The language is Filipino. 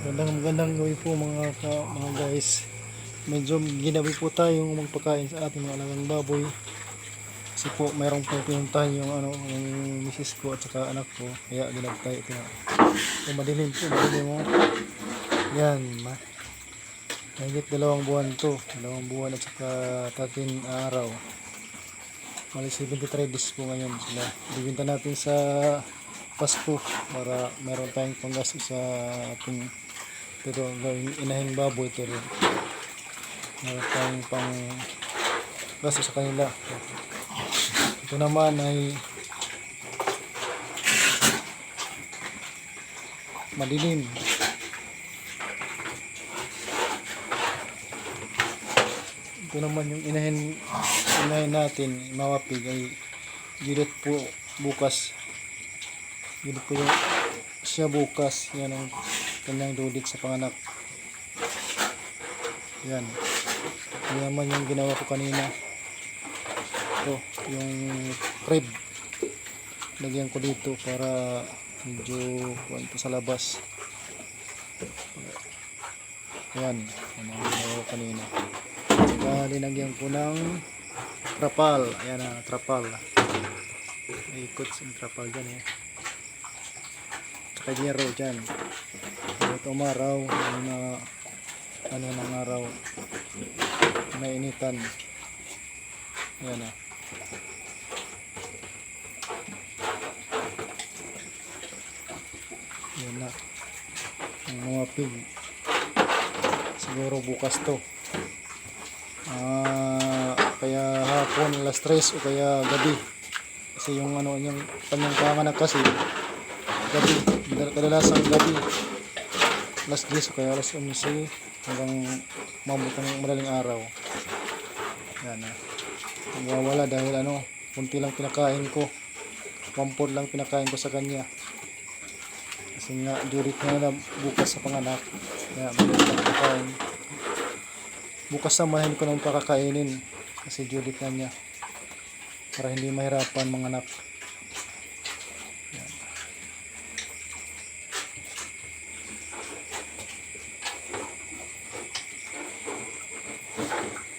Magandang magandang gawi po mga ka, mga guys. Medyo ginabi po tayong magpakain sa ating mga alagang baboy. Kasi po mayroong po yung ano yung misis ko at saka anak ko. Kaya ginab tayo ito. So, madilim po, madilim mo. Yan, ma. Mahigit dalawang buwan to. Dalawang buwan at saka 13 araw. Mali 73 days po ngayon sila. Bibinta natin sa Pasko para meron tayong panggasto sa ating pero gawing inahing baboy ito rin. Meron tayong pang gasto sa kanila. Ito naman ay madilim. Ito naman yung inahin, inahin natin, mawapig ay gilid po bukas. Gilid po yung siya bukas. Yan ang kanyang dudit sa panganak. Yan. Yan naman yung ginawa ko kanina. Ito, yung crib. Lagyan ko dito para medyo kuwan pa sa labas. Yan. Ginawa ko kanina. Saka linagyan ko ng trapal. Ayan na, trapal. May ikot yung trapal dyan eh. Tsaka gero dyan. Ito umaraw. Na ano ng araw. Nainitan. Ayan na. Yan na. Ang mga pig. Siguro bukas to. Ah, kaya hapon alas 3 o kaya gabi. Kasi yung ano yung kanyang panganak kasi gabi, Kadal- kadalasang gabi. Alas 10 o kaya alas 11 hanggang mabot ng madaling araw. Yan na. Nawawala dahil ano, kunti lang pinakain ko. Pampod lang pinakain ko sa kanya. Kasi nga, durit na na bukas sa panganak. Kaya, madaling pinakain. Bukas naman hindi ko nang pakakainin kasi Judith na niya para hindi mahirapan mga anak.